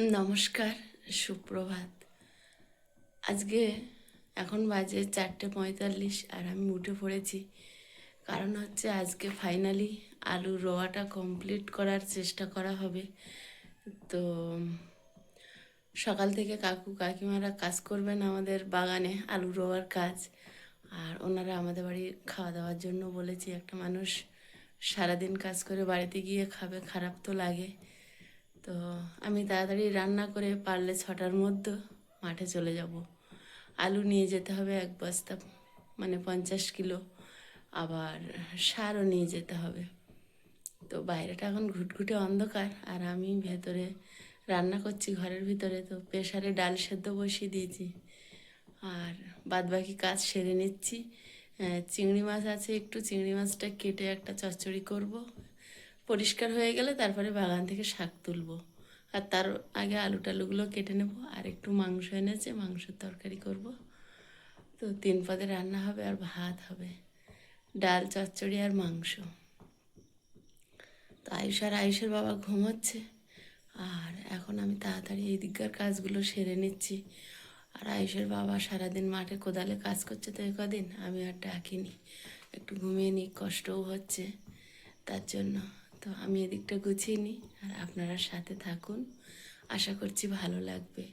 নমস্কার, সুপ্রভাত। আজকে এখন বাজে চারটে পঁয়তাল্লিশ আর আমি উঠে পড়েছি। কারণ হচ্ছে আজকে ফাইনালি আলু রোয়াটা কমপ্লিট করার চেষ্টা করা হবে। তো, সকাল থেকে কাকু কাকিমারা কাজ করবেন আমাদের বাগানে আলু রোয়ার কাজ। আর ওনারা আমাদের বাড়ি খাওয়া দাওয়ার জন্য বলেছি, একটা মানুষ সারাদিন কাজ করে বাড়িতে গিয়ে খাবে, খারাপ তো লাগে। তো আমি তাড়াতাড়ি রান্না করে পারলে ছটার মধ্যে মাঠে চলে যাব। আলু নিয়ে যেতে হবে এক বস্তা মানে পঞ্চাশ কিলো। আবার সারও নিয়ে যেতে হবে। তো বাইরেটা এখন ঘুটঘুটে অন্ধকার আর আমি ভেতরে রান্না করছি ঘরের ভিতরে, তো প্রেশারে ডাল সেদ্ধ বসিয়ে দিয়েছি। আর বাদবাকি কাজ সেরে নিচ্ছি। চিংড়ি মাছ আছে, একটু চিংড়ি মাছটা কেটে একটা চচ্চড়ি করব। পরিষ্কার হয়ে গেলে তারপরে বাগান থেকে শাক তুলবো। আর তার আগে আলু টালুগুলো কেটে নেব, আর একটু মাংস এনেছে, মাংসের তরকারি করব। তো তিন পদে রান্না হবে আর ভাত হবে, ডাল, চচ্চড়ি আর মাংস। তো আয়ুষ আর আয়ুষের বাবা ঘুমোচ্ছে, আর এখন আমি তাড়াতাড়ি এই দিককার কাজগুলো সেরে নিচ্ছি। আর আয়ুষের বাবা সারাদিন মাঠে কোদালে কাজ করছে তো কদিন, আমি আর ডাকিনি। একটু ঘুমিয়ে নিই, কষ্টও হচ্ছে, তার জন্য। তো আমি এদিকটা গুছিয়ে নিই আর আপনারা সাথে থাকুন। আশা করছি ভালো লাগবে।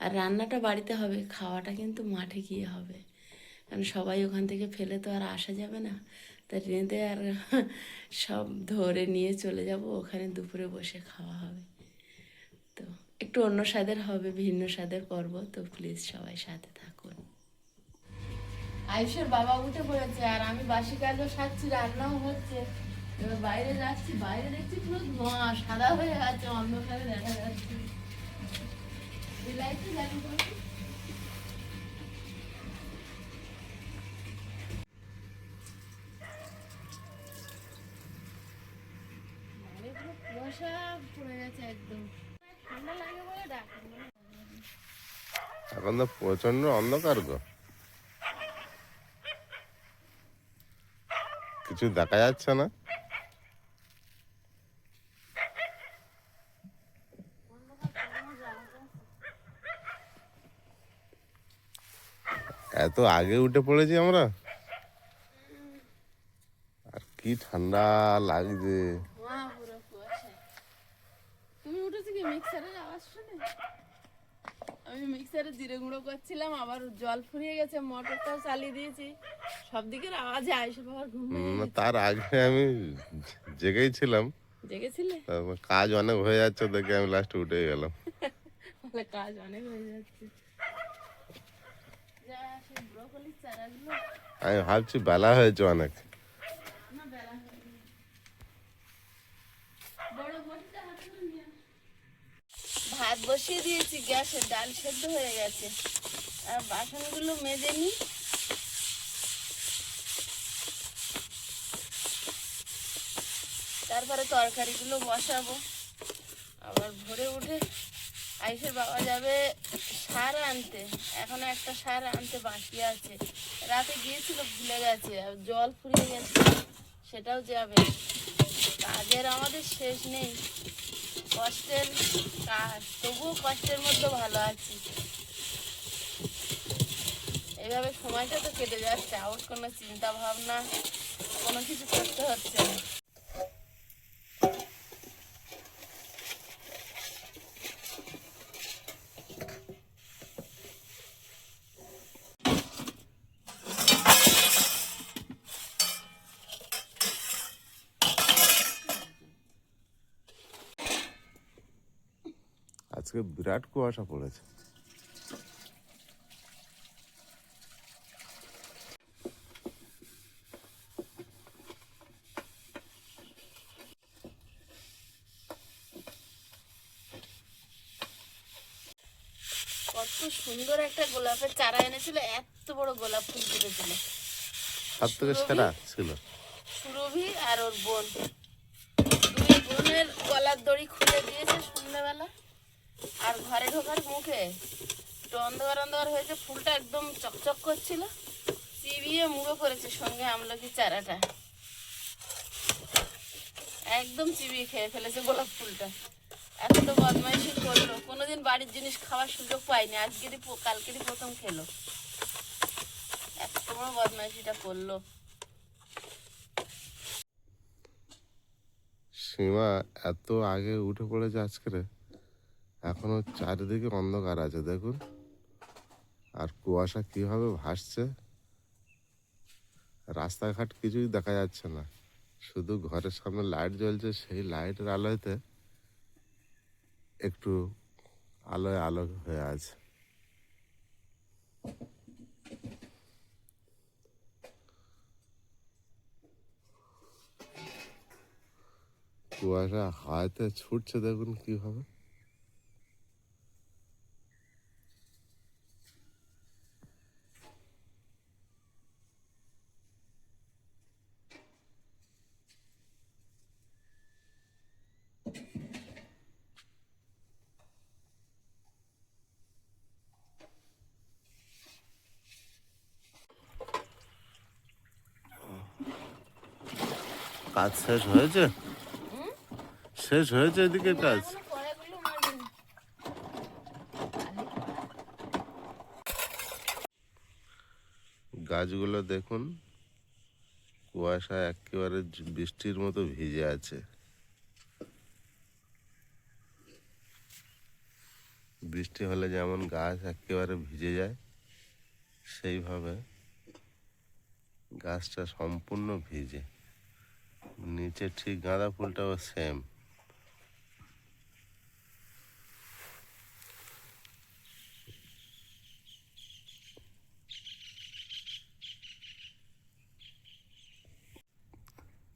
আর রান্নাটা বাড়িতে হবে, খাওয়াটা কিন্তু মাঠে গিয়ে হবে। কারণ সবাই ওখান থেকে ফেলে তো আর আসা যাবে না। তা রেঁধে আর সব ধরে নিয়ে চলে যাব, ওখানে দুপুরে বসে খাওয়া হবে। তো একটু অন্য স্বাদের হবে, ভিন্ন স্বাদের পর্ব তো প্লিজ সবাই সাথে থাকুন। আয়ুষের বাবা উঠে পড়েছে আর আমি বাসি কাজও সারছি, রান্নাও হচ্ছে। এবার বাইরে যাচ্ছি, বাইরে দেখছি পুরো ধোঁয়া, সাদা হয়ে অন্ধকারে দেখা যাচ্ছে। এখন তো প্রচণ্ড অন্ধকার গো। কিছু দেখা যাচ্ছে না এত আগে উঠে পড়েছি আমরা। আর কি ঠান্ডা লাগছে। তুমি উঠেছো কি মিক্সারের আওয়াজ শুনে? আমি মিক্সারে জিরে গুঁড়ো করছিলাম আবার জল ফুরিয়ে গেছে মোটরটাও চালিয়ে দিয়েছি। সব দিকের আওয়াজে ঘুম তার আগে আমি জেগেই ছিলাম। গেছে। জেগেছিলে কাজ অনেক হয়ে যাচ্ছে দেখে আমি লাস্টে উঠে গেলাম। কাজ অনেক হয়ে যাচ্ছে যা সেই ব্রোকলির চারাগুলো আমি ভাবছি বেলা হয়েছে অনেক। ভাত বসিয়ে দিয়েছি গ্যাসে ডাল সেদ্ধ হয়ে গেছে। আর বাসনগুলো মেজে নি। তারপরে তরকারিগুলো বসাবো। আবার ভোরে উঠে আইসের বাবা যাবে সার আনতে। এখনও একটা সার আনতে বাকি আছে। রাতে গিয়েছিল, ভুলে গেছে। জল ফুরিয়ে গেছে, সেটাও যাবে। কাজের আমাদের শেষ নেই। কষ্টের কাজ। তবুও কষ্টের মধ্যে ভালো আছি। এভাবে সময়টা তো কেটে যাচ্ছে। আউট কোনো চিন্তা ভাবনা, কোনো কিছু করতে হচ্ছে না। আজকে বিরাট কুয়াশা পড়েছে। কত সুন্দর একটা গোলাপের চারা এনেছিল এত বড় গোলাপ ফুল ফুটেছিল। সব থেকে সেরা ছিল। সুরভি আর ওর বোন। দুই বোনের গলার দড়ি খুলে দিয়েছে সন্ধ্যাবেলা। আর ঘরে ঢোকার মুখে একটু অন্ধকার অন্ধকার হয়েছে, ফুলটা একদম চকচক করছিল। চিবিয়ে মুড়ো করেছে সঙ্গে আমলকি চারাটা। একদম চিবিয়ে খেয়ে ফেলেছে গোলাপ ফুলটা। এত তো বদমাইশি করল। কোনো বাড়ির জিনিস খাওয়ার সুযোগ পাইনি আজকেরই কালকেরই প্রথম খেলো। এত বড় বদমাইশিটা করল। সীমা, এত আগে উঠে পড়েছে আজকে এখনও চারিদিকে অন্ধকার আছে, দেখুন। আর কুয়াশা কীভাবে ভাসছে। রাস্তাঘাট কিছুই দেখা যাচ্ছে না। শুধু ঘরের সামনে লাইট জ্বলছে, সেই লাইটের আলোতে একটু আলোয় আলো হয়ে আছে। কুয়াশা হাওয়াতে ছুটছে, দেখুন কীভাবে কাজ শেষ হয়েছে শেষ হয়েছে এদিকে কাজ গাছগুলো দেখুন, কুয়াশা একেবারে বৃষ্টির মতো ভিজে আছে। বৃষ্টি হলে যেমন গাছ একেবারে ভিজে যায়, সেইভাবে গাছটা সম্পূর্ণ ভিজে। নিচে ঠিক গাঁদা ফুলটাও সেম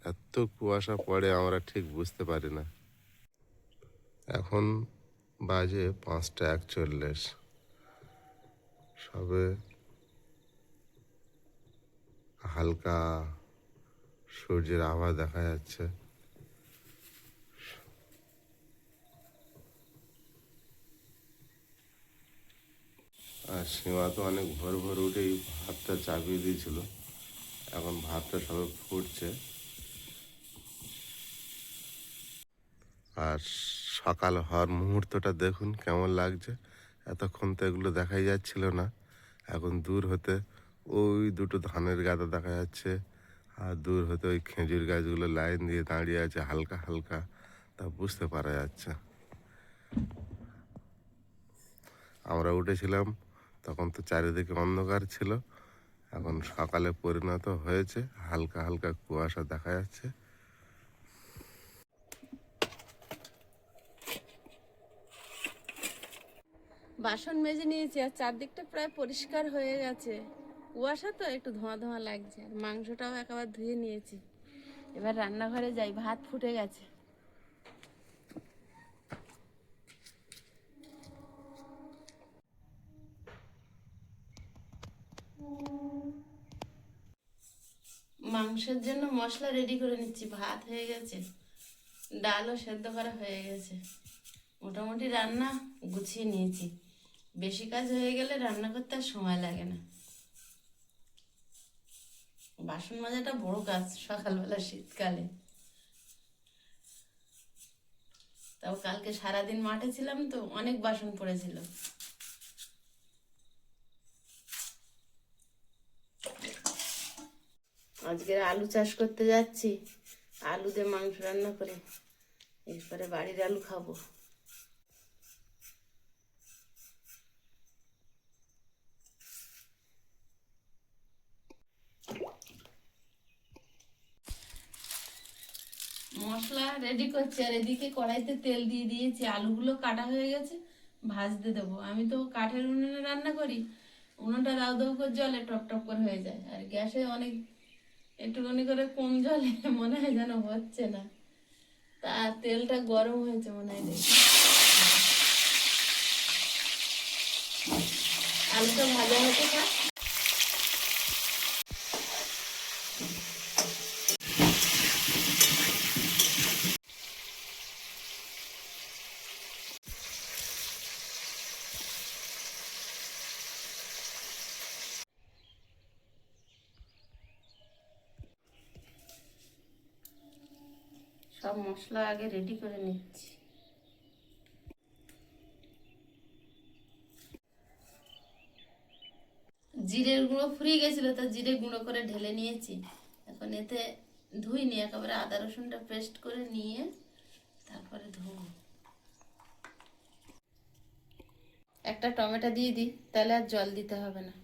এত কুয়াশা পড়ে আমরা ঠিক বুঝতে পারি না। এখন বাজে পাঁচটা একচল্লিশ। সবে হালকা সূর্যের আভা দেখা যাচ্ছে। আর সীমা তো অনেক ভোর ভোর উঠেই ভাতটা চাপিয়ে দিয়েছিল। এখন ভাতটা সবে ফুটছে। আর সকাল হওয়ার মুহূর্তটা দেখুন কেমন লাগছে। এতক্ষণ তো এগুলো দেখাই যাচ্ছিল না। এখন দূর হতে ওই দুটো ধানের গাদা দেখা যাচ্ছে। আর দূর হতে ওই খেজুর গাছগুলো লাইন দিয়ে দাঁড়িয়ে আছে, হালকা হালকা। তা বুঝতে পারা যাচ্ছে। আমরা উঠেছিলাম, তখন তো চারিদিকে অন্ধকার ছিল। এখন সকালে পরিণত হয়েছে, হালকা হালকা কুয়াশা দেখা যাচ্ছে। বাসন মেজে নিয়েছি আর চারদিকটা প্রায় পরিষ্কার হয়ে গেছে। কুয়াশা তো একটু ধোঁয়া ধোঁয়া লাগছে, আর মাংসটাও একবার ধুয়ে নিয়েছি। এবার রান্নাঘরে যাই, ভাত ফুটে গেছে। মাংসের জন্য মশলা রেডি করে নিচ্ছি, ভাত হয়ে গেছে, ডালও সেদ্ধ করা হয়ে গেছে। মোটামুটি রান্না গুছিয়ে নিয়েছি। বেশি কাজ হয়ে গেলে রান্না করতে আর সময় লাগে না। বাসন মাজাটা বড় কাজ সকালবেলা শীতকালে। তাও কালকে সারাদিন মাঠে ছিলাম তো অনেক বাসন পড়েছিল। আজকে আলু চাষ করতে যাচ্ছি। আলু দিয়ে মাংস রান্না করে, এরপরে বাড়ির আলু খাব। মশলা রেডি করছি। আর এদিকে কড়াইতে তেল দিয়ে দিয়েছি। আলুগুলো কাটা হয়ে গেছে, ভাজতে দেবো। আমি তো কাঠের উনুনে রান্না করি, উনুনটা দাউ দাউ করে জলে টপ টপ করে হয়ে যায়। আর গ্যাসে অনেক একটুখানি করে কম জলে মনে হয় যেন হচ্ছে না। তা তেলটা গরম হয়েছে মনে হয় দেখি। আলুটা ভাজা হতে থাক। মশলা আগে রেডি করে নিচ্ছি। জিরের গুঁড়ো ফুরিয়ে গেছিল, তো জিরে গুঁড়ো করে ঢেলে নিয়েছি। এখন এতে ধুই নি একেবারে আদা রসুনটা পেস্ট করে নিয়ে তারপরে ধুব। একটা টমেটো দিয়ে দিই, তাহলে আর জল দিতে হবে না।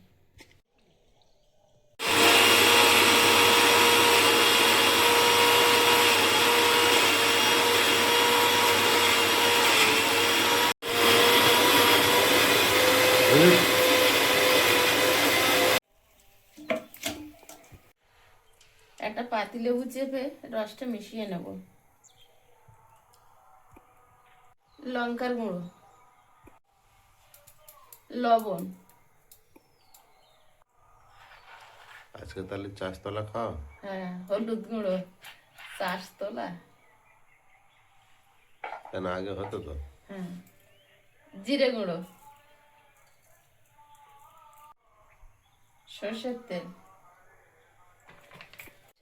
পাতিলেবু চেপে রসটা মিশিয়ে নেব। লঙ্কার গুঁড়ো। লবণ। আজকে তাহলে চাষতলা খাও? হ্যাঁ হলুদ গুঁড়ো। চাষ তোলা কেন আগে হতো তো? হ্যাঁ। জিরে গুঁড়ো। সর্ষের তেল।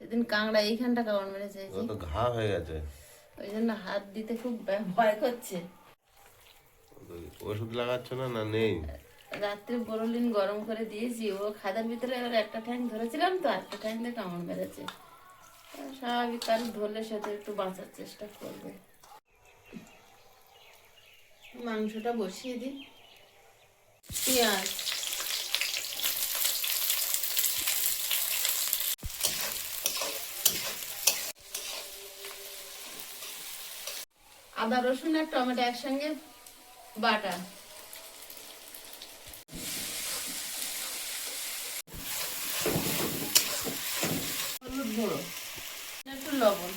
সেদিন কাঁকড়া এইখানটা কামড় মেরে ও চাইছি তো ঘা হয়ে গেছে। ওই জন্য হাত দিতে খুব ভয়- করছে। ওষুধ লাগাচ্ছ না না নেই? রাত্রে বরলিন গরম করে দিয়েছি ও খাদার ভিতরে এবার একটা ঠ্যাং ধরেছিলাম তো একটা ঠ্যাং দিয়ে কামড় মেরেছে। স্বাভাবিক কারও ধরলে সে তো একটু বাঁচার চেষ্টা করবে। মাংসটা বসিয়ে দিই। পেঁয়াজ। আদা রসুন আর টমেটো একসঙ্গে বাটা। হলুদ গুঁড়ো। একটু লবণ।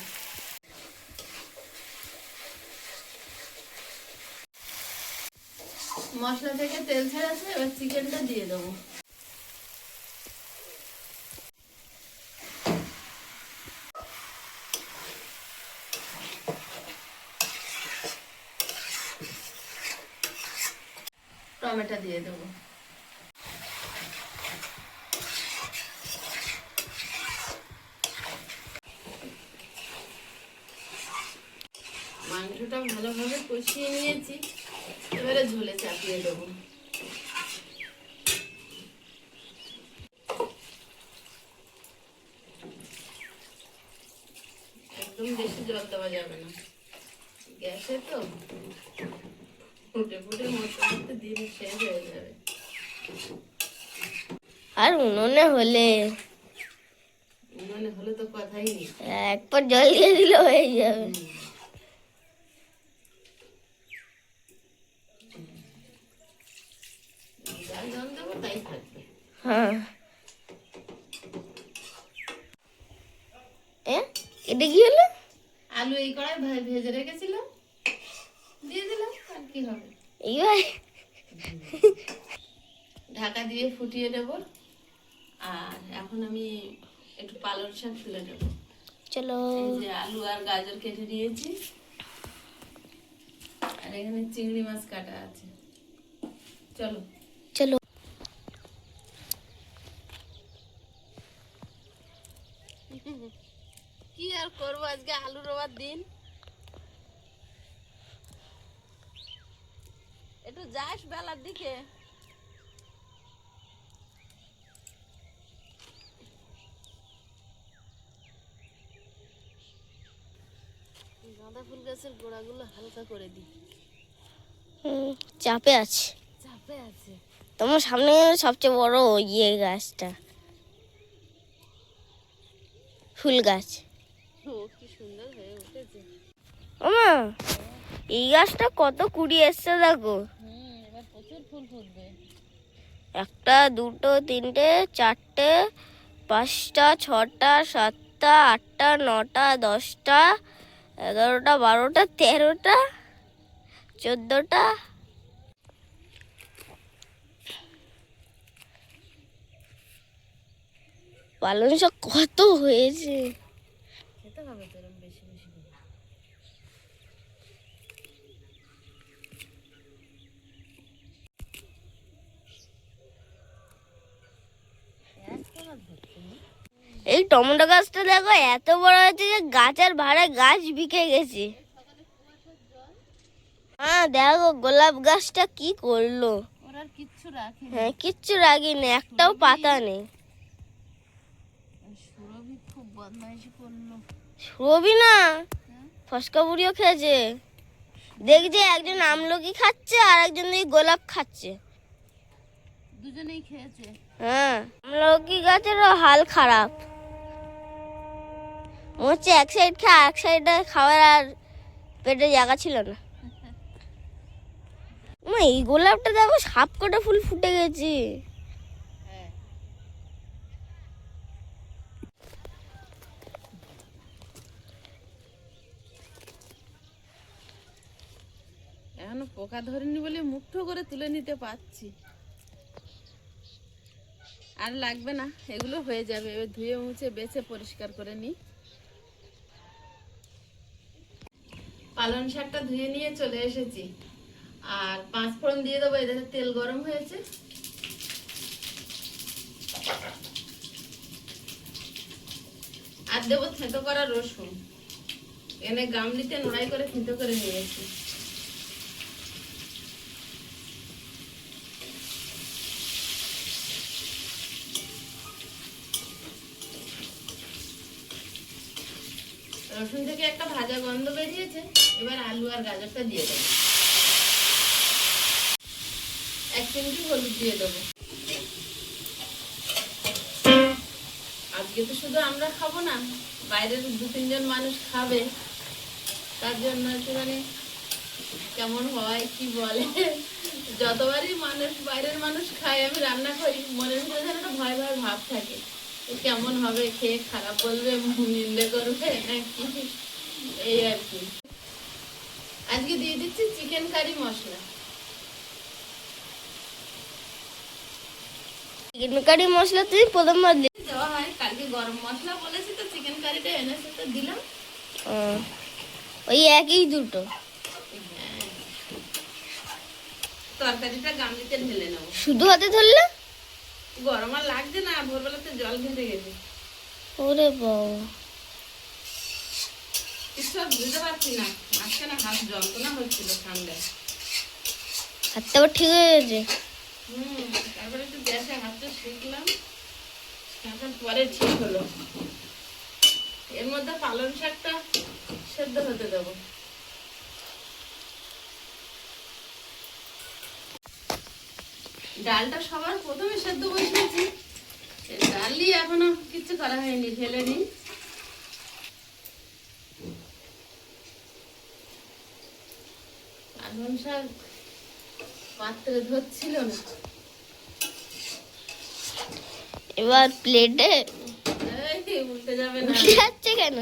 মশলা থেকে তেল ছেড়েছে এবার চিকেনটা দিয়ে দেবো। টমেটো দিয়ে দেবো। মাংসটা ভালোভাবে কষিয়ে নিয়েছি। এবারে ঝোলে চাপিয়ে দেবো। একদম বেশি জল দেওয়া যাবে না। গ্যাসে তো? ফুটে ফুটে মশলা মধ্যে দিয়ে শেষ হয়ে যাবে আর উনুনে হলে? উনুনে হলে তো কথাই নেই। একবার জল দিয়ে দিলে হয়ে যাবে যা জল দেবো তাই থাকবে হ্যাঁ এ এটা কি হলো আলু এই কড়াই ভে- ভেজে রেখেছিলাম দিয়ে দিলাম আর কি হবে এইবার ঢাকা দিয়ে ফুটিয়ে দেব আর এখন আমি একটু পালং শাক তুলে দেবো চলো। এই যে আলু আর গাজর কেটে নিয়েছি। আর এখানে চিংড়ি মাছ কাটা আছে। চলো। চলো। কি আর করব আজকে আলু রোবার দিন? একটু যাস বেলার দিকে গাঁদা ফুল গাছের গোড়াগুলো হালকা করে দিই। চাপে আছে। চাপে আছে। তোমার সামনে সবচেয়ে বড় ইয়ে গাছটা। ফুল গাছ। ও কি সুন্দর হয়ে উঠেছে। ওমা এই গাছটা কত কুড়ি এসছে দেখো। এবার প্রচুর ফুল ফুটবে। একটা দুটো তিনটে চারটে পাঁচটা ছটা সাতটা আটটা নটা দশটা এগারোটা বারোটা তেরোটা চোদ্দোটা। পালন শাক কত হয়েছে? খেতে হবে তো এরম বেশি বেশি করে এই টমেটো গাছটা দেখো এত বড় হয়েছে যে গাছের ভাড়ে গাছ বিকে গেছে। হ্যাঁ দেখো গোলাপ গাছটা কি করল। ওরা কিচ্ছু রাখে হ্যাঁ কিচ্ছু রাখিনি একটাও পাতা নেই। সুরভি না ফসকা বুড়িও খেয়েছে। দেখছে একজন আমলকি খাচ্ছে আর একজন গোলাপ খাচ্ছে। দুজনেই খেয়েছে। হ্যাঁ আমলকি গাছেরও হাল খারাপ। মনে হচ্ছে এক সাইড খেয়ে এক সাইডে খাওয়ার আর পেটে জায়গা ছিল না। মা, এই গোলাপটা দেখো সাপ কটা ফুল ফুটে গেছে। এখনও পোকা ধরেনি বলে মুক্ত করে তুলে নিতে পারছি। আর লাগবে না এগুলো হয়ে যাবে এবার ধুয়ে মুছে বেছে পরিষ্কার করে নিই। পালং শাকটা ধুয়ে নিয়ে চলে এসেছি। আর পাঁচ ফোড়ন দিয়ে দেবো এদের তেল গরম হয়েছে। আর দেবো থেঁতো করা রসুন। এনে গামলিতে নোড়াই করে থেঁতো করে নিয়েছি। রসুন থেকে একটা ভাজা গন্ধ বেরিয়েছে, এবার আলু আর গাজরটা দিয়ে দেবো। এক চিমটি হলুদ দিয়ে দেবো। আজকে তো শুধু আমরা খাব না, বাইরের দু তিনজন মানুষ খাবে। তার জন্য একটুখানি কেমন হয়, কি বলে? যতবারই মানুষ, বাইরের মানুষ খায়, আমি রান্না করি, মনের ভিতরে যেন একটা ভয় ভয় ভাব থাকে। কেমন হবে? খেয়ে খারাপ বলবে নিন্দে করবে নাকি? এই আর কি। আজকে দিয়ে দিচ্ছি চিকেন কারি মশলা। চিকেন কারি মশলা তুই প্রথমবার দেওয়া হয় কালকে গরম মশলা বলেছি তো চিকেন কারিটা এনেছে তো দিলাম। ও, ওই একই দুটো। হ্যাঁ। তরকারিটা গামলিতে ঢেলে নেব। শুধু হাতে ধরলে গরম আর লাগছে না ভোরবেলাতে জল ঘেটে গেছে। ওরে বাবা। কিছু বুঝতে পারছি না মাঝখানে হাত যন্ত্রণা হচ্ছিল ঠান্ডায়। হাতটা আবার ঠিক হয়ে গেছে? হুম তারপরে একটু গ্যাসে হাতটা শিখলাম তারপর পরে ঠিক হলো। এর মধ্যে পালং শাকটা সেদ্ধ হতে দেবো। ডালটা সবার প্রথমে সেদ্ধ বসিয়েছি। ডালই এখনও কিছু করা হয়নি ঢেলে নিই পালং শাক পাত্রে ধরছিল না। এবার প্লেটে উল্টে যাবে না? যাচ্ছে কেন?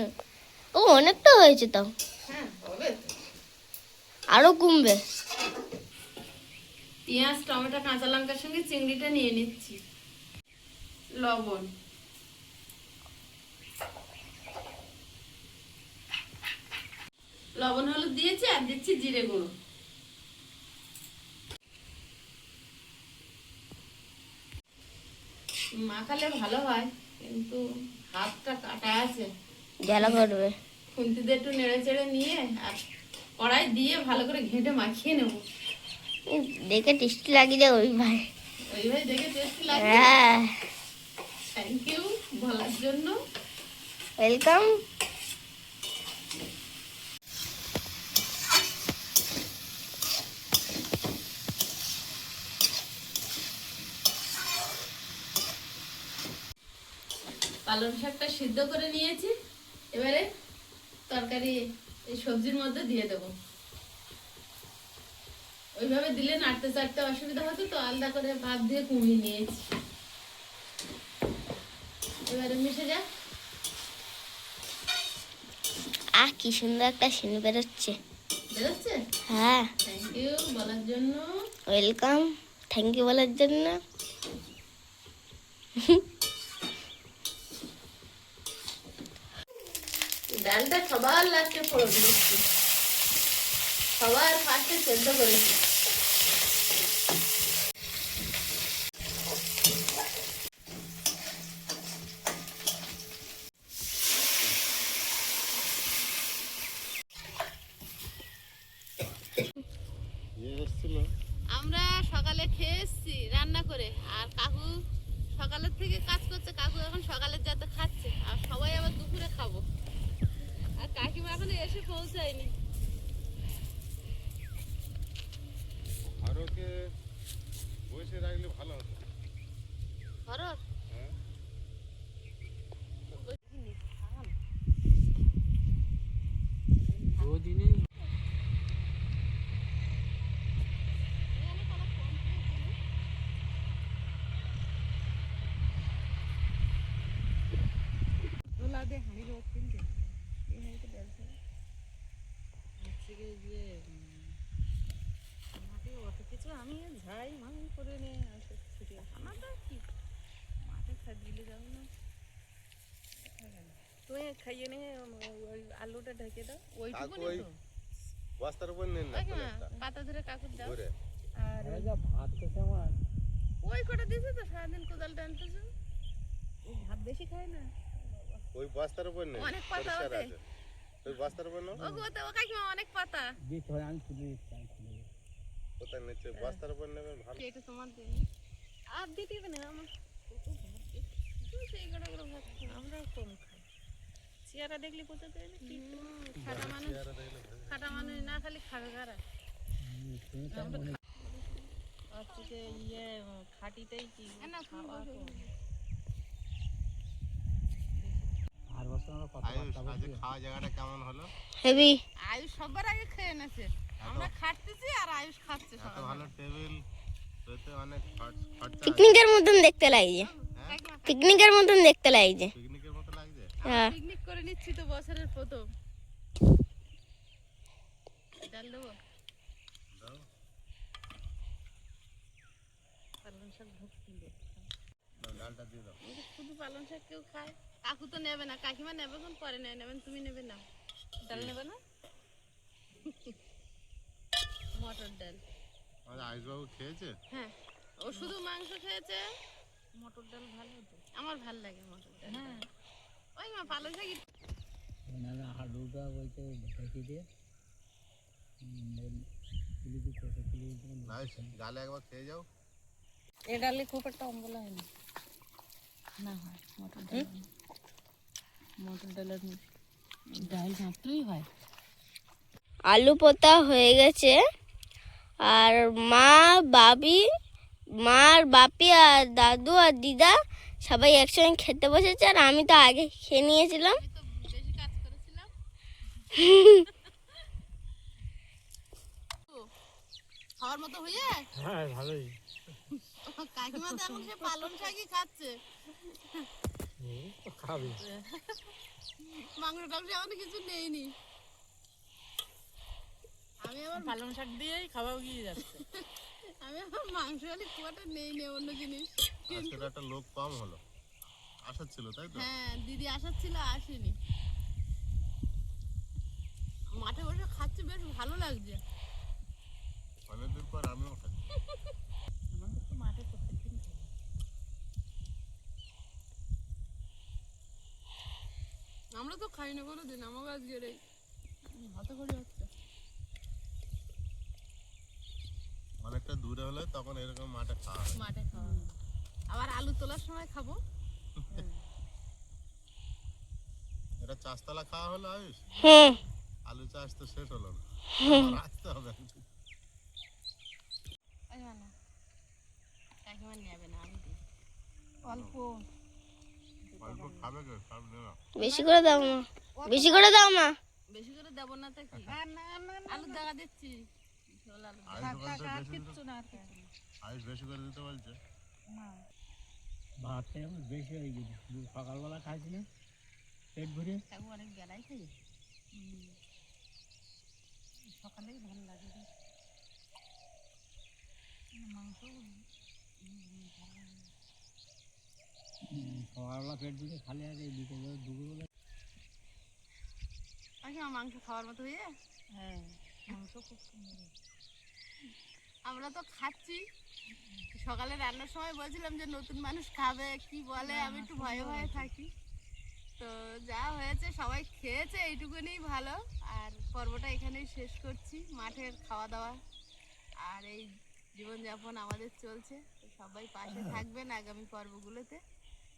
ও অনেকটা হয়েছে তাও হ্যাঁ আরও কমবে। পেঁয়াজ টমেটো কাঁচা লঙ্কার সঙ্গে চিংড়িটা নিয়ে নিচ্ছি। লবণ। লবণ হলুদ দিয়েছি আর দিচ্ছি জিরে গুঁড়ো। মাখালে ভালো হয় কিন্তু হাতটা কাটা আছে। জ্বালা করবে খুন্তি দিয়ে একটু নেড়ে চেড়ে নিয়ে আর কড়াই দিয়ে ভালো করে ঘেঁটে মাখিয়ে নেব। দেখে টেস্টি লাগিয়ে দেয় ওই ভাই ওইভাবে দেখে টেস্ট লাগে হ্যাঁ। থ্যাংক ইউ বলার জন্য। ওয়েলকাম পালং শাকটা সিদ্ধ করে নিয়েছি। এবারে তরকারি এই সবজির মধ্যে দিয়ে দেব। ওইভাবে দিলে নাড়তে চাড়তে অসুবিধা হতো তো আলাদা করে ভাত দিয়ে কুমিয়ে নিয়েছি। মিশে আহ কি সুন্দর একটা বেরোচ্ছে। বেরোচ্ছে? হ্যাঁ। থ্যাংক ইউ বলার জন্য। ওয়েলকাম থ্যাংক ইউ বলার জন্য। ডালটা সবার লাস্টে ফোড়ন দিচ্ছি সবার ফার্স্টে সেদ্ধ করেছি আমরা সকালে খেয়ে এসছি রান্না করে আর কাকু সকালের থেকে কাজ করছে কাকু এখন সকালের যাতে খাচ্ছে আর সবাই আবার দুপুরে খাব আর কাকিমা এখনও এসে পৌঁছায়নি আর ওকে বসে রাখলে ভালো হতো ধরো হ্যাঁ আমি যাই ভাঙ করে নে আসে ছুটি আমার তো কি? মাঠে খা দিলে যাব না। তুই খাইয়ে নে আলুটা ঢেকে দাও। কাকু ওইটুকুনি তো। বস্তার উপর নেন না পাতা ধরে কাকুর দাও। আর ওই কটা দিছে তো সারাদিন কোদাল টানতেছে। ভাত বেশি খায় না। ওই বস্তার উপর নেন অনেক পাতা পরিষ্কার ওতে। আছে ওই বস্তার উপর নাও। ও গো তো ও কাকিমা অনেক পাতা। কোথায় নিচ্ছে? বস্তার উপর নেবে ভালো। এটা তোমার দিন আর দিতে হবে না আমার তুই সেই কটা করে ভাত খাও। আমরা কম খাই। চেয়ারা দেখলে বোঝা যায় না কি? হুম, খাটা মানুষ খাটা মানুষ না খালি খাবে কারা হচ্ছে ইয়ে খাটিটাই কি? না, তুমি খাওয়া বসো। কম। আয়ুষ আজকে খাওয়া জায়গাটা কেমন হলো? হেভি। আয়ুষ সবার আগে খেয়ে নেছে। আমরা খাটতেছি আর আয়ুষ খাচ্ছে এত ভালো টেবিল পেতে অনেক খরচা পিকনিকের মতন দেখতে লাগছে। কাকিমা, পিকনিকের মতন দেখতে লাগছে। পিকনিকের মতো লাগছে? হ্যাঁ। পিকনিক করে নিচ্ছি তো বছরের প্রথম। ডাল দেবো? পালং শাক ভর্তি দাও, ডালটা দিয়ে দাও। যে শুধু পালং শাক কেউ খায়? কাকু তো নেবে না কাকিমা নেবে কোন পরে নেয় নেবেন তুমি নেবে না। ডাল নেবে না? মটর ডাল। আমাদের আয়ুষবাবু খেয়েছে? হ্যাঁ। ও শুধু মাংস খেয়েছে। মটর ডাল ভালো তো আমার ভালো লাগে মটর ডাল। হ্যাঁ। ওই মা পালং শাক হাডুটা বলতে ঢেকে দিয়ে একবার খেয়ে যাও। এ ডালে খুব একটা অম্বল হয় না। না হয় মটর ডাল মটর ডালের ডাল মাত্রই হয়। আলু পোতা হয়ে গেছে। আর মা বাবি মা আর বাপি আর দাদু আর দিদা সবাই একসঙ্গে খেতে বসেছে আর আমি তো আগে খেয়ে নিয়েছিলাম। খাওয়ার মতো হয়ে হ্যাঁ ভালোই। কাকিমা তো এখন সে পালং শাকই খাচ্ছে। খাবে। মাংস টাংস এখন কিছু নেইনি। আমি আবার পালং শাক দিয়েই খাওয়াও গিয়ে যাচ্ছে। আমি আবার মাংস হলে খুব একটা নেই নে অন্য জিনিস একটা লোক কম হলো। আসার ছিল তাই তো? হ্যাঁ দিদি আসার ছিল আসেনি। মাঠে বসে খাচ্ছে বেশ ভালো লাগছে। অনেকদিন পর আমিও খাচ্ছি আমাদের তো মাঠে প্রত্যেকদিন খাই। আমরা তো খাই না কোনো দিন আমাকে আজকের এই হাতে করে হচ্ছে অনেকটা দূরে হলে তখন এরকম মাঠে খাওয়া মাঠে খাওয়া আবার আলু তোলার সময় খাব। এটা চাষতলা খাওয়া হলো আয়ুষ? হুম আলু চাষ তো শেষ হলো না। আবার আসতে হবে। না অল্প। অল্প খাবে কেউ সব নেওয়া বেশি করে দাও মা বেশি করে দাও মা বেশি করে দেবো না তো কি? আলু দেখা দিচ্ছি আর বেশি করে দিতে বলছে। ভাতটা আমার বেশি হয়ে গেছে। সকালবেলা খাইছি না পেট ভরে। অনেক বেলায় খাই। সকালেই ভালো লাগে মাংস উম, পেট ভরে খালি আর এই বিকেলে দুপুরবেলা কাকিমা মাংস খাওয়ার মতো হয়ে হ্যাঁ। মাংস খুব সুন্দর। আমরা তো খাচ্ছি। সকালে রান্নার সময় বলছিলাম যে নতুন মানুষ খাবে কি বলে? আমি একটু ভয়ে ভয়ে থাকি। তো যা হয়েছে সবাই খেয়েছে এইটুকুনি ভালো। আর পর্বটা এখানেই শেষ করছি মাঠের খাওয়া দাওয়া আর এই জীবনযাপন আমাদের চলছে। সবাই পাশে থাকবেন আগামী পর্বগুলোতে।